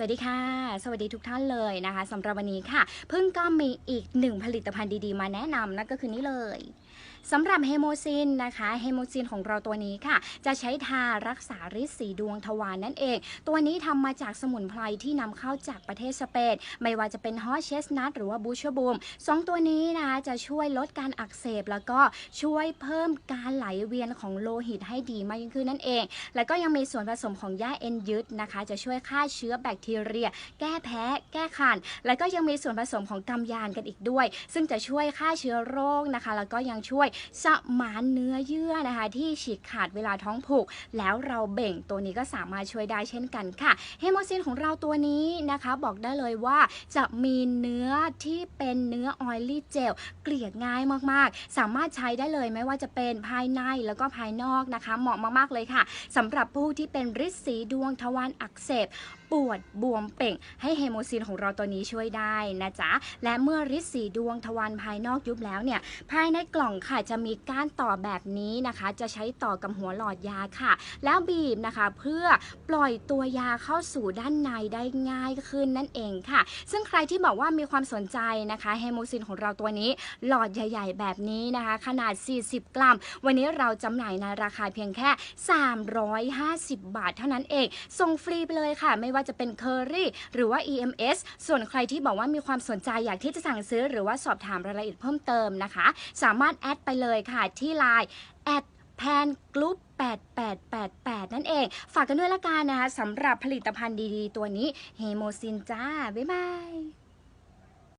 สวัสดีค่ะ สวัสดีทุกท่านเลยนะคะสำหรับวันนี้ค่ะ เพิ่งก็มีอีกหนึ่งผลิตภัณฑ์ดีๆ มาแนะนำนั่นก็คือนี่เลยสำหรับเฮโมซินนะคะเฮโมซินของเราตัวนี้ค่ะ จะใช้ทารักษาริดสีดวงทวารนนั่นเอง ตัวนี้ทำมาจากสมุนไพรที่นำเข้าจากประเทศสเปนไม่ว่าจะเป็นฮอสเชสนัทหรือว่าบูชบูมสองตัวนี้นะคะจะช่วยลดการอักเสบ แล้วก็ช่วยเพิ่มการไหลเวียนของโลหิตให้ดีมากยิ่งขึ้นนั่นเอง แล้วก็ยังมีส่วนผสมของหญ้าเอ็นยึดนะคะ จะช่วยฆ่าเชื้อแบคทีเรีย แก้แพ้ แก้คัน แล้วก็ยังมีส่วนผสมของกำยานกันอีกด้วย ซึ่งจะช่วยฆ่าเชื้อโรคนะคะ แล้วก็ยังช่วยสมานเนื้อเยื่อนะคะ ที่ฉีกขาดเวลาท้องผูก แล้วเราเบ่งตัวนี้ก็สามารถช่วยได้เช่นกันค่ะเฮโมซินของเราตัวนี้นะคะ บอกได้เลยว่าจะมีเนื้อที่เป็นเนื้อออยลี่เจลเกลี่ยง่ายมากๆ สามารถใช้ได้เลยไม่ว่าจะเป็นภายในแล้วก็ภายนอกนะคะ เหมาะมากๆเลยค่ะสำหรับผู้ที่เป็นริดสีดวงทวารอักเสบปวดบวมเป่ง ให้เฮโมซินของเราตัวนี้ช่วยได้นะจ๊ะ และเมื่อริดสีดวงทวารภายนอกยุบแล้วเนี่ย ภายในกล่องค่ะจะมีก้านต่อแบบนี้นะคะ จะใช้ต่อกับหัวหลอดยาค่ะ แล้วบีบนะคะเพื่อปล่อยตัวยาเข้าสู่ด้านในได้ง่ายขึ้นนั่นเองค่ะ ซึ่งใครที่บอกว่ามีความสนใจนะคะเฮโมซินของเราตัวนี้หลอดใหญ่ ๆ แบบนี้นะคะ ขนาด 40 กรัม วันนี้เราจำหน่ายในราคาเพียงแค่ 350 บาทเท่านั้นเองส่งฟรีไปเลยค่ะไม่ว่าจะเป็นเคอรี่หรือว่า EMS ส่วนใครที่บอกว่ามีความสนใจอยากที่จะสั่งซื้อ หรือว่าสอบถามรายละเอียดเพิ่มเติมนะคะ สามารถแอดไปเลยค่ะที่ Line แอดแพนกรุ๊ป8888 นั่นเอง ฝากกันด้วยละกันนะคะสำหรับผลิตภัณฑ์ดีๆ ตัวนี้เฮโมซินจ้า บ๊ายบาย